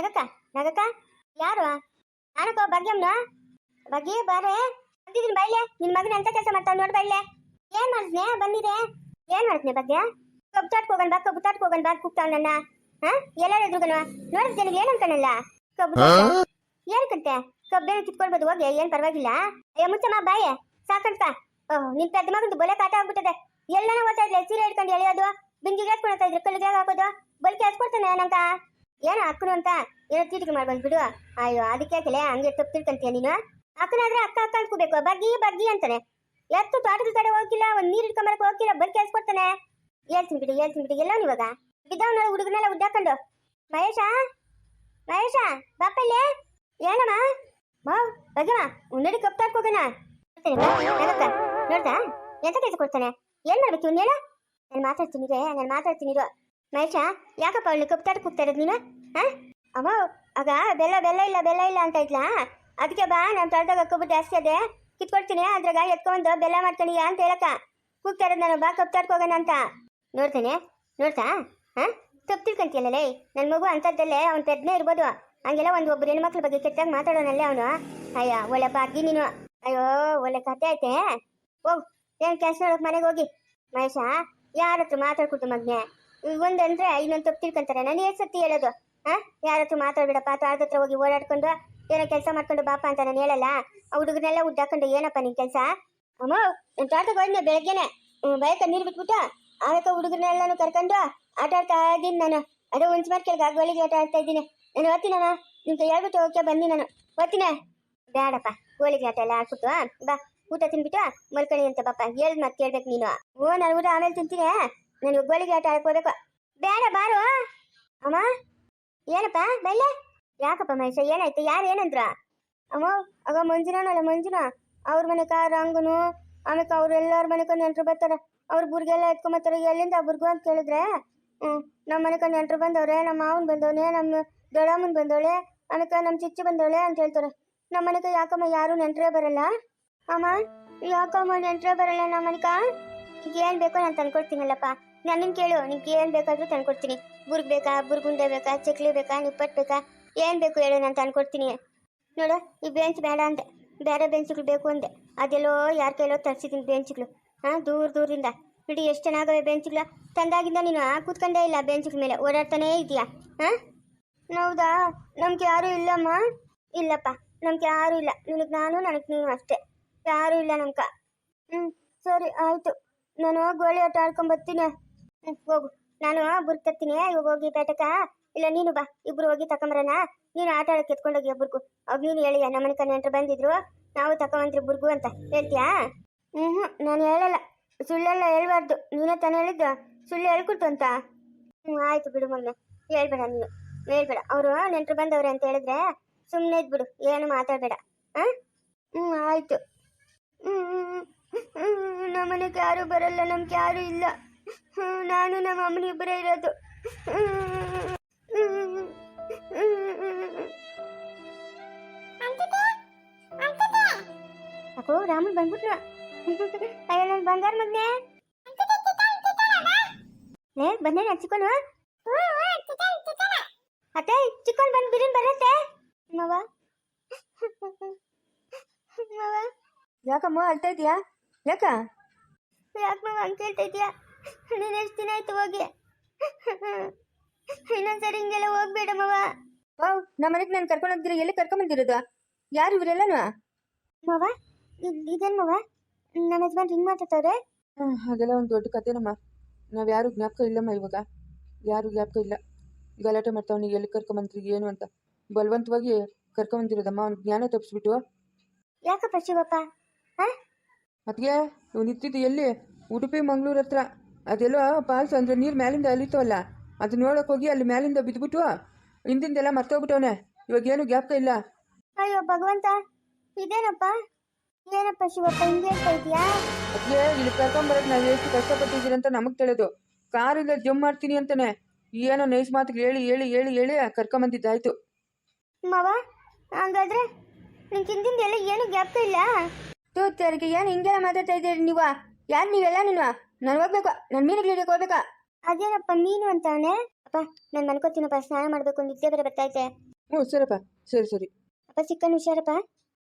ನಗಕ್ಕ ನಗಕ್ಕ ಯಾರು? ನಾನಕ್ಕ ಭಾಗ್ಯಮ್ನ ಭಾಗ್ಯ ಬಾರೆ. ಬಂದಿದ್ದೀನಿ ಬೈಲೆ ನಿನ್ ಮಗನ ಎಂತ ಕೆಲಸ ಮಾಡ್ತಾವ್ ನೋಡ್ ಬೈಲೆ ಏನ್ ಮಾಡಿದ್ನೆ ಬಂದಿದೆ. ಏನ್ ಮಾಡಿದ್ನೆ ಭಾಗ್ಯ? ಕಬ್ಬು ಹೋಗೋಣ ಬಾ ಕಬ್ಬು ತಾಟ್ಕೊ ಹೋಗೋಣ ಬಾ ಕೂಗ್ತಾವ್ ನನ್ನ. ಹಾ? ಎಲ್ಲಾರು ಎದುರುಗನ. ನೋಡಿದ ಜನಗೆ ಏನ್ ಅನ್ಕಣಲ್ಲ? ಕಬ್ಬು. ಏನ್ ಕಂತೆ ಕಬ್ಬೇನು ಕಿತ್ಕೊಳ್ಬೋದು ಹೋಗಿ ಏನ್ ಪರವಾಗಿಲ್ಲ. ಅಯ್ಯ ಮುಚ್ಚಮ್ಮ ಬಾಯೆ. ಸಾಕಂತ ಓಹ್ ನಿನ್ ಪೆದ್ದ ಮಗಂದು ಬೊಲೆ ಕಾಟ ಆಗ್ಬಿಟ್ಟದೆ. ಎಲ್ಲನ ಓದ್ತಾ ಇದ್ಲೆ ಸೀರೆ ಹಿಡ್ಕೊಂಡು ಎಳೆಯೋದು ಬಿಂದಿಗೆ ಹಾಕೊಳ್ತಾ ಇದ್ರೆ ಕಲ್ಲಿಗೆ ಹಾಕೋದು ಬಲ್ಕಿ ಹಚ್ಕೊಡ್ತಾನೆ ನಂಗ. ಏನೋ ಅಕ್ಕನು ಅಂತ ಏನೋ ತೀಟಿಕೆ ಮಾಡ್ಬಂದ್ ಬಿಡು. ಅಯ್ಯೋ, ಅದಕ್ಕೆ ಯಾಕೆಲೆ? ಹಂಗೆ ತಪ್ಪು ತಿಳ್ಕಂತೀಯ ನೀನು? ಅಕ್ಕನಾದ್ರೆ ಅಕ್ಕ ಅಕ್ಕ ಅನ್ಕೋಬೇಕು. ಬಗ್ಗಿ ಬಗ್ಗಿ ಅಂತಾನೆ. ಎತ್ತು ತೋಟದ ಕಡೆ ಹೋಗಿಲ್ಲ, ಒಂದ್ ನೀರು ಇಟ್ಕೊಂಬರಕ್ಕೆ ಹೋಗಿಲ್ಲ ಬಲ್ಕಿ ಹಚ್ಕೊಡ್ತಾನೆ ಹೇಳ್ತೀನಿ ಬಿಡಿ ಹೇಳ್ತೀನಿ ಬಿಡಿ. ಎಲ್ಲ ಇವಾಗ? ಬಿದ್ದವನ ಹುಡುಗನೆಲ್ಲ ಉದ್ದಾಕೊಂಡು. ಮಹೇಶ? ಮಹೇಶ, ಬಾಪಲ್ಲೇ? ಏನಮ್ಮ ಬಾವ್ ಬಗ್ಗಮ್ಮ ಉನ್ನಡಿ ಕಪ್ ತಾಡ್ಕೋಗಣ ನೋಡ್ತಾ? ಎಂತ ಕೆಲಸ ಕೊಡ್ತಾನೆ? ಏನ್ ಮಾಡ್ಬೇಕು ಇವ್ನ ಹೇಳ? ನಾನು ಮಾತಾಡ್ತೀನಿ ನಾನು ಮಾತಾಡ್ತೀನಿ ಇರು. ಮಹೇಶ ಯಾಕಪ್ಪ ಅವಳು ಕಪ್ ತಾಡ್ ಕೂಗ್ತಾ ಇರೋದು ನೀನು? ಹಾ? ಅಮ್ಮ, ಆಗ ಬೆಲ್ಲ ಬೆಲ್ಲ ಇಲ್ಲ ಬೆಲ್ಲ ಇಲ್ಲ ಅಂತ ಇದ್ಲಾ? ಅದಕ್ಕೆ ಬಾ, ನಾನು ತೊಳೆದಾಗ ಕಬ್ಬು ಜಾಸ್ತಿ ಅದೇ ಕಿತ್ಕೊಡ್ತೀನಿ ಅದ್ರಾಗ ಎತ್ಕೊಂಡು ಬೆಲ್ಲ ಮಾಡ್ಕೊಂಡಿಯಾ ಅಂತ ಹೇಳಕ್ಕ. ಕೂಗ್ತಾ ಇರೋದು ನಾನು, ಬಾ ಕಪ್ ಹೋಗೋಣ ಅಂತ. ನೋಡ್ತಾನೆ, ನೋಡ್ತಾ? ಹಾ? ತಪ್ಪು ತಿಳ್ಕೊಂತೀಯಲ್ಲೇ ನನ್ನ ಮಗು ಅಂಥದ್ದಲ್ಲೇ ಅವ್ನು ಪೆದ್ನೇ ಇರ್ಬೋದು. ಹಂಗೆಲ್ಲ ಒಂದು ಒಬ್ಬರು ಹೆಣ್ಮಕ್ಳ ಬಗ್ಗೆ ಕೆಟ್ಟಾಗ ಮಾತಾಡೋನಲ್ಲೇ ಅವನು. ಅಯ್ಯ, ಒಳ್ಳೆ ಬಾಗಿ ನೀನು. ಅಯ್ಯೋ, ಒಳ್ಳೆ ಕತೆ ಐತೆ. ಹೋಗ್, ಏನು ಕೆಲಸ ಮನೆಗೆ ಹೋಗಿ. ಮಹೇಶ ಯಾರ ಹತ್ರ ಮಾತಾಡ್ಕೊಟ್ಟು ಮಗ್ನೆ? ಒಂದಂದ್ರೆ ಇನ್ನೊಂದು ತಪ್ಪು ತಿಳ್ಕೊಂತಾರೆ. ನಾನು ಎಷ್ಟು ಸತಿ ಹೇಳೋದು ಹಾ ಯಾರ ಹತ್ರ ಮಾತಾಡ್ಬಿಡಪ್ಪ ತೋಟದ ಹತ್ರ ಹೋಗಿ ಓಡಾಡ್ಕೊಂಡು ಏನೋ ಕೆಲಸ ಮಾಡ್ಕೊಂಡು ಬಾಪ ಅಂತ ನಾನು ಹೇಳಲ್ಲ. ಆ ಹುಡುಗನೆಲ್ಲ ಉದ್ದಾಕೊಂಡು ಏನಪ್ಪ ನಿನ್ ಕೆಲಸ? ಅಮ್ಮ ನನ್ನ ತೋಟಕ್ಕೆ ಹೋದ್ನೆ ಬೆಳಗ್ಗೆನೆ. ಬಯಕ ನೀರು ಬಿಟ್ಬಿಟ್ಟು ಆಮೇಲೆ ಹುಡುಗರನ್ನೆಲ್ಲಾನು ಕರ್ಕೊಂಡು ಆಟ ಆಡ್ತಾ ಇದ್ದೀನಿ ನಾನು. ಅದೇ ಒಂದ್ ಮಾರ್ ಕೆಳಗೆ ಗೋಳಿಗೆ ಆಟ ಆಡ್ತಾ ಇದ್ದೀನಿ. ನಾನು ಓದ್ತೀನಮ್ಮ ನಿಮ್ ನಿಮ್ಗೆ ಹೇಳ್ಬಿಟ್ಟು ಓಕೆ ಬನ್ನಿ ನಾನು. ಓದ್ತೀನ ಬೇಡಪ್ಪ ಗೋಳಿಗೆ ಆಟ ಎಲ್ಲ ಆಡ್ಬಿಟ್ಟು ಬಾ. ಊಟ ತಿನ್ಬಿಟ್ಟು ಮಲ್ಕೊಳ್ಳಿ ಅಂತ ಬಾಪ ಹೇಳ್ ಮತ್ತೆ ಕೇಳ್ಬೇಕು ನೀನು. ಓ, ನಾನು ಊಟ ಆಮೇಲೆ ತಿಂತೀನಿ ನಾನು ಗೋಳಿಗೆ ಆಟ ಆಡ್ಕೋಬೇಕು. ಬೇಡ, ಬಾರು. ಅಮ್ಮ, ಏನಪ್ಪ, ಬೈಲೆ? ಯಾಕಪ್ಪ ಮಹೇಶ, ಏನಾಯ್ತು? ಯಾರು ಏನಂದ್ರ? ಅಮ್ಮ ಆಗ ಮಂಜುನಲ್ಲ ಮಂಜುನ? ಅವ್ರ ಮನೆ ಕಾರ ರಂಗನು ಆಮೇಲೆ ಅವ್ರು ಎಲ್ಲಾರ ಮನೆಕ ನೆಂಟ್ರು ಬರ್ತಾರೆ. ಅವ್ರ ಬುರ್ಗೆಲ್ಲ ಎತ್ಕೊಂಬರ್ತಾರೆ ಎಲ್ಲಿಂದ ಬುರ್ಗು ಅಂತ ಕೇಳಿದ್ರೆ ಹ್ಞೂ ನಮ್ಮ ಮನೆಕ ನೆಂಟ್ರು ಬಂದವ್ರೆ ನಮ್ಮ ಮಾವನ್ ಬಂದವನೆ ನಮ್ಮ ದೊಡ್ಡಮ್ಮನ್ ಬಂದವಳೆ ಆಮೇಲೆ ನಮ್ಮ ಚಿಚ್ಚಿ ಬಂದವಳೆ ಅಂತ ಹೇಳ್ತಾರೆ. ನಮ್ಮ ಮನೆಕ ಯಾಕಮ್ಮ ಯಾರು ನೆಂಟ್ರೇ ಬರಲ್ಲ? ಅಮ್ಮ, ಯಾಕಮ್ಮ ನೆಂಟ್ರೇ ಬರಲ್ಲ ನಮ್ಮ ಮನೆಕ ಏನ್ ಬೇಕೋ ನಾನು ತಂದ್ಕೊಡ್ತೀನಲ್ಲಪ್ಪ. ನನ್ನನ್ ಕೇಳು, ನಿಂಗೆ ಏನು ಬೇಕಾದರೂ ತಂದ್ಕೊಡ್ತೀನಿ. ಬುರ್ಗ್ ಬೇಕಾ ಬುರ್ಗುಂಡೆ ಬೇಕಾ, ಚಕ್ಲಿ ಬೇಕಾ ನಿಪ್ಪಟ್ಟು ಬೇಕಾ, ಏನು ಬೇಕು ಹೇಳು, ನಾನು ತಂದ್ಕೊಡ್ತೀನಿ. ನೋಡು, ಈ ಬೆಂಚ್ ಬೇಡ ಅಂದೆ. ಬೇರೆ ಬೆಂಚ್ಗಳು ಬೇಕು ಅಂದೆ. ಅದೆಲ್ಲೋ ಯಾರ ಕೈಲೋ ತರಿಸಿದ್ದೀನಿ ಬೆಂಚ್ಗಳು ಹಾಂ, ದೂರ ದೂರದಿಂದ. ನೋಡಿ ಎಷ್ಟು ಚೆನ್ನಾಗವೆ ಬೆಂಚ್ಗಳು ತಂದಾಗಿಂದ ನೀನು ಕೂತ್ಕೊಂಡೇ ಇಲ್ಲ ಬೆಂಚ್ಗಳ ಮೇಲೆ. ಓಡಾಡ್ತಾನೇ ಇದೆಯಾ ಹಾಂ? ಹೌದಾ? ನಮ್ಗೆ ಯಾರೂ ಇಲ್ಲಮ್ಮ? ಇಲ್ಲಪ್ಪ, ನಮ್ಗೆ ಯಾರೂ ಇಲ್ಲ. ನಿನಗೆ ನಾನು, ನನಗೆ ನೀನು ಅಷ್ಟೇ. ಯಾರೂ ಇಲ್ಲ ನಮ್ಕ ಹ್ಞೂ ಸರಿ, ಆಯಿತು. ನಾನು ಗೋಳಿ ಆಟ ಆಡ್ಕೊಂಡ್ ಬರ್ತೀನಿ. ಹ್ಞೂ ಹೋಗು. ನಾನು ಬುರ್ಕ್ ಇವಾಗ ಹೋಗಿ ಪೇಟಕ. ಇಲ್ಲ ನೀನು ಬಾ. ಇಬ್ರು ಹೋಗಿ ತಕೊಂಬರೋಣ. ನೀನು ಆಟ ಆಡಕ್ಕೆ ಎತ್ಕೊಂಡೋಗಿ ಬುರ್ಗು ಅವ್ ನೀನು ಹೇಳಿಯ ನಮ್ಮನೆ ನೆಂಟ್ರು ಬಂದಿದ್ರು. ನಾವು ತಕೊಂಬಂತ್ರಿ ಬುರ್ಗು ಅಂತ. ಹೇಳ್ತೀಯಾ? ಹ್ಞೂ ಹ್ಞೂ ನಾನು ಹೇಳಲ್ಲ. ಸುಳ್ಳೆಲ್ಲ ಹೇಳ್ಬಾರ್ದು. ನೀನೇ ತಾನೇ ಹೇಳಿದ್ದು. ಸುಳ್ಳು ಹೇಳ್ಕೊಡ್ತು ಅಂತ. ಹ್ಞೂ ಆಯ್ತು ಬಿಡು ಮಗನ ಹೇಳ್ಬೇಡ ನೀನು. ಹೇಳ್ಬೇಡ. ಅವರು ನೆಂಟ್ರು ಬಂದವ್ರೆ ಅಂತ ಹೇಳಿದ್ರೆ ಸುಮ್ಮನೆ ಇದ್ಬಿಡು. ಏನು ಮಾತಾಡಬೇಡ. ಹಾಂ ಹ್ಞೂ ಆಯ್ತು. ನಮ್ಮ ನಮ್ಮನೆಗೆ ಯಾರು ಬರಲ್ಲ. ನಮ್ಗೆ ಯಾರು ಇಲ್ಲ. ಹ್ಮ್, ನಾನು ನಮ್ಮ ಅಮ್ಮನ ಇಬ್ಬರೇ ಇರೋದು. ಅಕೋ ರಾಮನ್ ಬಂದ್ಬಿಟ್ರು. ಅಯ್ಯೋ ನನ್ನ ಬಂಗಾರ ಮಗ್ನೆ. ಲೇ ಬಂದೆ ಚಿಕ್ಕನು. ಅತ್ತೆ ಚಿಕ್ಕನ್ ಬಂದು ಬಿರಿನ್ ಬರತ್ತೆ. ಮಾವ. ಮವ. ಯಾಕಮ್ಮ ಅಳ್ತಾ ಇದೀಯಾ ಯಾಕ? ಯಾಕೆ ಅಂತ ಹಂಗೆ ಕೇಳ್ತಾ ಇದೀಯಾ ನೀನು ಎಷ್ಟು ದಿನ ಆಯ್ತು ಹೋಗಿ. ಇನ್ನೊಂದ್ಸರಿ ಹಿಂಗೆಲ್ಲ ಹೋಗ್ಬೇಡ ಮವ. ವಾವ್ ನಮ್ಮ ಮನೆಗೆ ನಾನು ಕರ್ಕೊಂಡು ಹೋಗ್ದಿರ ಎಲ್ಲಿ ಕರ್ಕೊಂಡ್ ಬಂದಿರೋದು? ಯಾರು ಇವರೆಲ್ಲನು? ಮವ ಇದೇನು ಮವ ನಮ್ಮ ಯಜಮಾನ್ ಹಿಂಗೆ ಮಾತಾಡ್ತವ್ರೆ? ಹಾಗೆಲ್ಲ ಒಂದು ದೊಡ್ಡ ಕತೆನಮ್ಮ ನಾವು ಯಾರು ಜ್ಞಾಪಕ ಇಲ್ಲಮ್ಮ ಇವಾಗ. ಯಾರು ಜ್ಞಾಪಕ ಇಲ್ಲ. ಗಲಾಟೆ ಮಾಡ್ತಾವ್ ನೀವು ಎಲ್ಲಿ ಕರ್ಕೊಂಬಂದ್ರಿ ಏನು ಅಂತ. ಬಲವಂತವಾಗಿ ಕರ್ಕೊಂಬಂದಿರೋದಮ್ಮ ಅವ್ನ ಜ್ಞಾನ ತಪ್ಪಿಸ್ಬಿಟ್ಟು ಯಾಕಪ್ಪ ಶಿವಪ್ಪ? ಅದಕ್ಕೆ ಇವ್ನು ಇತ್ತಿದ್ದು ಎಲ್ಲಿ? ಉಡುಪಿ ಮಂಗಳೂರು ಹತ್ರ. ಅದೆಲ್ಲೋ ಪಾಲ್ಸ್ ಅಂದರೆ ನೀರು ಮೇಲಿಂದ ಅಲಿತವಲ್ಲ ಅದು ನೋಡಕ್ ಹೋಗಿ ಅಲ್ಲಿ ಮೇಲಿಂದ ಬಿದ್ದುಬಿಟ್ಟು ಹಿಂದಿಂದೆಲ್ಲ ಮರ್ತೋಗ್ಬಿಟ್ಟವನೆ. ಇವಾಗ ಏನು ಜ್ಞಾಪಕ ಇಲ್ಲ. ಅಯ್ಯೋ ಭಗವಂತ ಇದೇನಪ್ಪ? ಏನಪ್ಪ ಶಿವಪ್ಪ ಹಿಂಗೆ ಹೇಳ್ತಾ ಇದೀಯಾ ಅದಕ್ಕೆ ಇಲ್ಲಿ ಕರ್ಕೊಂಬರಕ್ಕೆ ನಾವು ಎಷ್ಟು ಕಷ್ಟಪಟ್ಟಿದ್ದೀರಿ ಅಂತ ನಮಗೆ ತಿಳಿದು. ಕಾರಿಂದ ಜಮ್ ಮಾಡ್ತೀನಿ ಅಂತಾನೆ. ಏನೋ ನೈಸ್ ಮಾತಿಗೆ ಹೇಳಿ ಹೇಳಿ ಹೇಳಿ ಹೇಳಿ ಕರ್ಕೊಂಬಂದಿದ್ದಾಯ್ತು. ಮವ ಹಂಗಾದ್ರೆ ನಿನ್ ಹಿಂದಿಂದ ಎಲ್ಲ ಏನು ಗ್ಯಾಪ್ ಇಲ್ಲ? ತೂತರಿಗೆ ಏನು ಹಿಂಗೆಲ್ಲ ಮಾತಾಡ್ತಾ ಇದ್ದೀರಿ ನೀವು? ಯಾರು ನೀವೆಲ್ಲ ನೀನು? ನಾನು ಹೋಗ್ಬೇಕು ನನ್ನ ಮೀನು ಹಿಡಿಯಕ್ಕೆ ಹೋಗ್ಬೇಕಾ. ಅದೇನಪ್ಪ ಮೀನು ಅಂತಾನೆ? ಅಪ್ಪ ನಾನು ಮನ್ಕೋತೀನಪ್ಪ ಸ್ನಾನ ಮಾಡಬೇಕು ನಿದ್ದೆ ಬೇರೆ ಬರ್ತಾ ಐತೆ ಹ್ಞೂ ಸರಪ್ಪ ಸರಿ ಸರಿ. ಅಪ್ಪ ಚಿಕ್ಕನ್ ಹುಷಾರಪ್ಪ?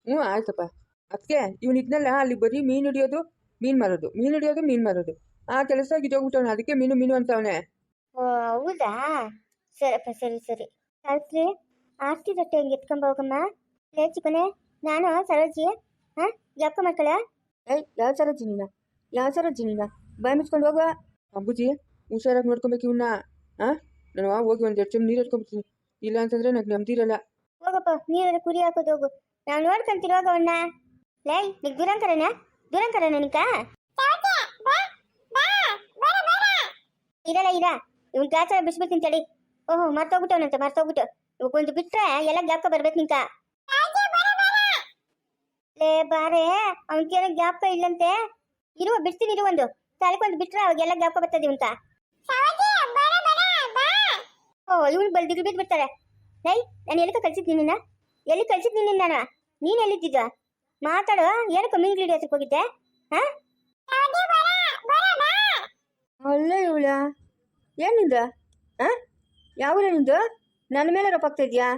ಹ್ಞೂ ಆಯ್ತಪ್ಪ. ಅದಕ್ಕೆ ಇವ್ನು ಇದ್ನಲ್ಲ ಅಲ್ಲಿ ಬರೀ ಮೀನು ಹಿಡಿಯೋದು ಮೀನು ಮಾರೋದು. ಮೀನು ಹಿಡಿಯೋದು ಮೀನು ಮಾರೋದು. ಆ ಕೆಲಸ ಗಿದ್ದೋಗ್ಬಿಟ್ಟವನೆ ಅದಕ್ಕೆ ಮೀನು ಮೀನು ಅಂತವನೆ. ಓ ಹೌದಾ? ಸರಪ್ಪ ಸರಿ ಸರಿ. ಸಾವಿತ್ರಿ ಆರ್ತಿ ತಟ್ಟೆ ಹೆಂಗೆ ಎತ್ಕೊಂಡ್ ಹೋಗಮ್ಮ? ಲೇ ಚಿಕ್ಕನೆ ನಾನು ಸರೋಜಿ ಹಾಂ ಯಾಕ ಮಕ್ಕಳ ಏಯ್ ಯಾವ ಸರೋಜಿ ನೀನ ಯಾವ ಸರೋಜಿ ನೀನ ಬಾಯ್ ಮುಚ್ಕೊಂಡು ಹೋಗುವ? ಅಂಬುಜಿ ಹುಷಾರಾಗಿ ನೋಡ್ಕೊಬೇಕು ಇವನ್ನ ಆ? ನಾನು ಹೋಗಿ ಒಂದು ಎರಡು ಚಮ್ ನೀರು ಹಚ್ಕೊಂಡ್ಬಿಡ್ತೀನಿ ಇಲ್ಲ ಅಂತಂದ್ರೆ ನಂಗೆ ನೆಮ್ಮದಿರಲ್ಲ ಹೋಗಪ್ಪ ನೀರಲ್ಲಿ ಕುರಿ ಹಾಕೋದು ಹೋಗು. ನಾವು ನೋಡ್ಕೊಂತೀರ ಹೋಗ ಅವನ್ನ ಲೇ ನಿಗ್ ದುರಂಕರನ ದುರಂಕರ ನಿಕ ಇರಲ್ಲ ಇರ. ಇವ್ನ ಗಾಚಾರ ಬಿಸ್ಬಿಡ್ತೀನಿ ತಡಿ. ಓಹೋ ಮರ್ತೋಗ್ಬಿಟ್ಟವನಂತೆ ಮರ್ತೋಗ್ಬಿಟ್ಟು. ಇವಾಗ ಒಂದು ಬಿಟ್ರೆ ಎಲ್ಲ ಜ್ಞಾಪಕ ಬರ್ಬೇಕು ನಿಂಕ ಲೇ ಬಾರೆ ಅವನ್ ಅವನ್ಗೇನೋ ಗ್ಯಾಪ್ ಇಲ್ಲಂತೆ. ಇರುವ ಬಿಡ್ತೀನಿ ಇರು ಒಂದು. ತಲೆಕೊಂದು ಬಿಟ್ರೆ ಅವಾಗೆಲ್ಲ ಜ್ಞಾಪಕ ಬರ್ತದೆ ಅಂತ ಓ ಇವನು ಬಲ್ದಿಗಳು ಬಿದ್ದು ಬಿಡ್ತಾರೆ. ನೈ ನಾನು ಎಲ್ಲಿಗೆ ಕಳ್ಸಿದ್ದೀನಿ ನಿನ್ನ? ಎಲ್ಲಿ ಕಳ್ಸಿದ್ದೀನಿ ನಿನ್ನ ನಾನು? ನೀನು ಎಲ್ಲಿದ್ದಿದ್ದ ಮಾತಾಡು ಏನಕ್ಕೆ ಲೀಡ್ ಹತ್ರಕ್ಕೆ ಹೋಗಿದ್ದೆ? ಹಾ? ಅಲ್ಲ ಇವಳ. ಏನಿಂದ ಹಾಂ? ಯಾವ ನಿಂದು? ನನ್ನ ಮೇಲೆ ರೊಪ್ಪಾಗ್ತಾ ಇದೆಯಾ?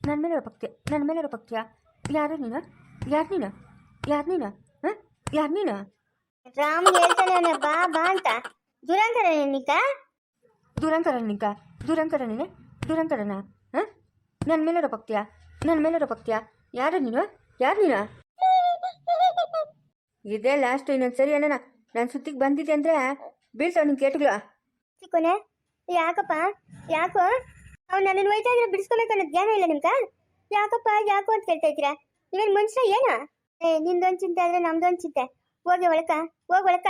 ನನ್ನ ಮೇಲೆ ರೊಪ್ಪಾಗ್ತೀಯ ನನ್ನ ಮೇಲೆ ರೊಪ್ಪಾಗ್ತೀಯಾ ಯಾರು ನೀನು? ಯಾರು ನೀನು? ಯಾರು ನೀನು? ಯಾರು ನೀನು ರಾಮ್ ಹೇಳ್ತಾನೆ ಬಾ ಬಾ ಅಂತ. ದುರಂಕರ ನಿಕ ದುರಂಕರ ನಿಕ ದುರಂಕರ ನೀನೆ? ದುರಂಕರನ ಹಾಂ? ನನ್ನ ಮೇಲೆ ರೊಪ್ಪಾಗ್ತೀಯಾ ನನ್ನ ಮೇಲೆ ರೊಪ್ಪಾಗ್ತೀಯಾ ಯಾರು ನೀನು? ಯಾರು ನೀನು? ಇದೇ ಲಾಸ್ಟ್ ಇನ್ನೊಂದು ಸರಿ ಅಣ್ಣ ನಾನು ಸುತ್ತಿಗೆ ಬಂದಿದ್ದೆ ಅಂದರೆ ಬೀಳ್ತಾವ ನಿನ್ನ ಕೇಟುಗಳು. ಚಿಕ್ಕೋನೆ ಯಾಕಪ್ಪ? ಯಾಕೋ? ಅವ್ನು ನನ್ನ ಒಯ್ತಾ ಇದ್ರೆ ಬಿಡಿಸ್ಕೊಬೇಕು ಅನ್ನೋದು ಜ್ಞಾನ ಇಲ್ಲ ನಿಮ್ಗ? ಯಾಕಪ್ಪ? ಯಾಕೋ ಅಂತ ಕೇಳ್ತಾ ಇದ್ರ ಇವೇನು ಮನುಷ್ಯ ಏನು? ಏ ನಿಂದೊಂದು ಚಿಂತೆ ಆದ್ರೆ ನಮ್ದೊಂದು ಚಿಂತೆ. ಹೋಗಿ ಒಳಕ ಹೋಗಿ ಒಳಕ.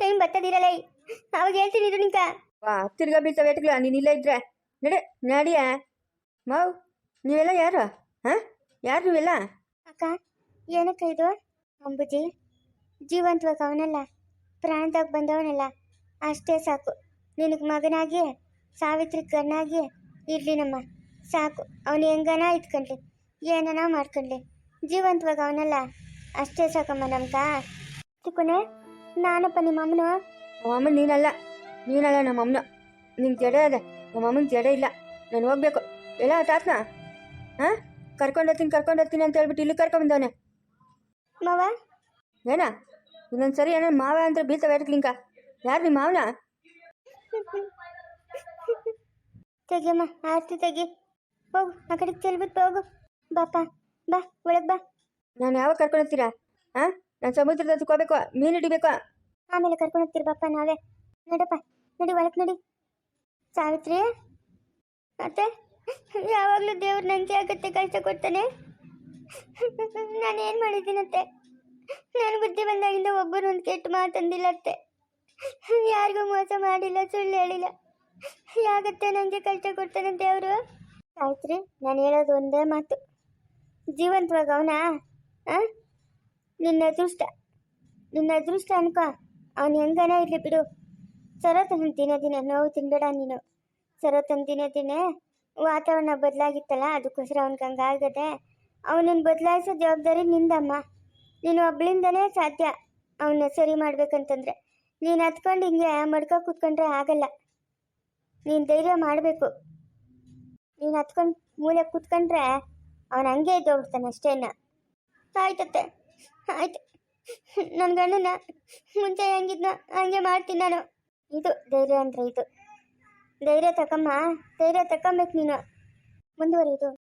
ಟೈಮ್ ಬರ್ತದಿರಲ್ಲ ಅವಾಗ ಹೇಳ್ತೀನಿ ಇದು ನಿಂಕ. ವಾ ತಿರ್ಗಾ ಬೀಳ್ತಾವೆ ಏಟುಗಳು ನೀನು ಇಲ್ಲೇ ಇದ್ರೆ. ನಡೆ ನಡಿಯ. ಮಾವ್ ನೀವೆಲ್ಲ ಯಾರು? ಹಾಂ? ಯಾರು ನೀವೆಲ್ಲ? ಅಕ್ಕ ಏನಕ್ಕ ಇದು? ಅಂಬುಜಿ. ಜೀವಂತವಾಗ ಅವನಲ್ಲ. ಪ್ರಾಣದಾಗ ಬಂದವನಲ್ಲ. ಅಷ್ಟೇ ಸಾಕು. ನಿನಗೆ ಮಗನಾಗಿ ಸಾವಿತ್ರಿ ಕಣ್ಣಾಗಿ ಇರ್ಲಿ ನಮ್ಮ. ಸಾಕು. ಅವನು ಹೆಂಗನ ಇಟ್ಕೊಂಡ್ಲಿ. ಏನನ ಮಾಡ್ಕೊಂಡ್ಲಿ. ಜೀವಂತವಾಗ ಅವನಲ್ಲ ಅಷ್ಟೇ ಸಾಕಮ್ಮ ನಮ್ಕ ತಿಕ್ಕುನೆ ನಾನಪ್ಪ ನಿಮ್ಮ ಅಮ್ಮನು? ಅಮ್ಮನ ನೀನಲ್ಲ ನೀನಲ್ಲ ನಮ್ಮ ಅಮ್ಮನ. ನಿಂಗೆ ಜಡೆ ಅದೆ ನಮ್ಮ ಅಮ್ಮನ ಜಡೆ ಇಲ್ಲ. ನಾನು ಹೋಗ್ಬೇಕು. ಎಲ್ಲ ತಾತನ ಹಾಂ? ಕರ್ಕೊಂಡು ಹೋಗ್ತೀನಿ ಕರ್ಕೊಂಡು ಹೋಗ್ತೀನಿ ಅಂತ ಹೇಳ್ಬಿಟ್ಟು ಇಲ್ಲಿ ಕರ್ಕೊಂಬಂದವನೆ ಮಾವ? ಏನ? ಇನ್ನೊಂದು ಸರಿ ಏನೋ ಮಾವ ಅಂದ್ರೆ ಬೀಳ್ತಾವೆ ಏಟುಗಳಿಂಕ ಯಾರು ನಿಮ್ಮ ಮಾವನ? ತೆಗಿಯಮ್ಮ ಆರ್ತಿ ತೆಗಿ. ಹೋಗು ಆ ಕಡೆ ಚೆಲ್ಬಿಟ್ಟು ಹೋಗು. ಬಾಪ. ಬಾ ಒಳಗೆ ಬಾ. ನಾನು ಯಾವಾಗ ಕರ್ಕೊಂಡು ಹೋಗ್ತೀರಾ? ಹಾಂ ನಾನು ಸಮುದ್ರದ ಹತ್ಕೋಬೇಕು ಹೋಗ್ಬೇಕು ಮೀನು ಹಿಡಿಬೇಕು. ಆಮೇಲೆ ಕರ್ಕೊಂಡು ಹೋಗ್ತೀರಿ ಬಾಪ ನಾವೇ. ನಡಪ್ಪ ನಡಿ ಒಳಗೆ ನಡಿ. ಸಾವಿತ್ರಿ ಮತ್ತೆ ಯಾವಾಗಲೂ ದೇವ್ರು ನನಗೆ ಆಗತ್ತೆ ಕಷ್ಟ ಕೊಡ್ತಾನೆ. ನಾನು ಏನು ಮಾಡಿದ್ದೀನತ್ತೆ ನಾನು ಬುದ್ಧಿ ಬಂದಾಗಿಂದ ಒಬ್ಬರು ಒಂದು ಕೆಟ್ಟ ಮಾತಂದಿಲ್ಲ ಅತ್ತೆ. ಯಾರಿಗೂ ಮೋಸ ಮಾಡಿಲ್ಲ ಸುಳ್ಳು ಹೇಳಿಲ್ಲ. ಯಾಗತ್ತೆ ನನಗೆ ಕಷ್ಟ ಕೊಡ್ತಾನೆ ದೇವರು? ಸಾವಿತ್ರಿ ನಾನು ಹೇಳೋದು ಒಂದೇ ಮಾತು. ಜೀವಂತವಾಗ ಅವನಾ ನಿನ್ನ ಅದೃಷ್ಟ ನಿನ್ನ ಅದೃಷ್ಟ ಅನ್ಕೋ. ಅವನು ಹೆಂಗನ ಇರಲಿ ಬಿಡು. ಸರತ್ ದಿನ ದಿನ ನೋವು ತಿನ್ಬೇಡ ನೀನು. ಸರತ್ ದಿನ ದಿನ ವಾತಾವರಣ ಬದಲಾಗಿತ್ತಲ್ಲ, ಅದಕ್ಕೋಸ್ಕರ ಅವ್ನಿಗೆ ಹಂಗಾಗದೆ ಅವನನ್ನು ಬದಲಾಯಿಸೋ ಜವಾಬ್ದಾರಿ ನಿಂದಮ್ಮ. ನೀನು ಒಬ್ಳಿಂದನೇ ಸಾಧ್ಯ ಅವನ್ನ ಸರಿ ಮಾಡ್ಬೇಕಂತಂದ್ರೆ. ನೀನು ಹತ್ಕೊಂಡು ಹಿಂಗೆ ಮಡ್ಕೊ ಕೂತ್ಕೊಂಡ್ರೆ ಆಗಲ್ಲ. ನೀನು ಧೈರ್ಯ ಮಾಡಬೇಕು. ನೀನು ಹತ್ಕೊಂಡು ಮೂಲೆ ಕೂತ್ಕೊಂಡ್ರೆ ಅವನು ಹಂಗೆ ಇದ್ದೋಗ್ಬಿಡ್ತಾನೆ ಅಷ್ಟೇನ ಆಯ್ತತ್ತೆ ಆಯ್ತು ನನ್ನ ಗಂಡನ ಮುಂಚೆ ಹೆಂಗಿದ್ನ ಹಂಗೆ ಮಾಡ್ತೀನಿ ನಾನು. ಇದು ಧೈರ್ಯ ಅಂದರೆ ಇದು. ಧೈರ್ಯ ತಕಮ್ಮ. ಧೈರ್ಯ ತಕೊಂಬೇಕು ನೀನು. ಮುಂದುವರಿದು.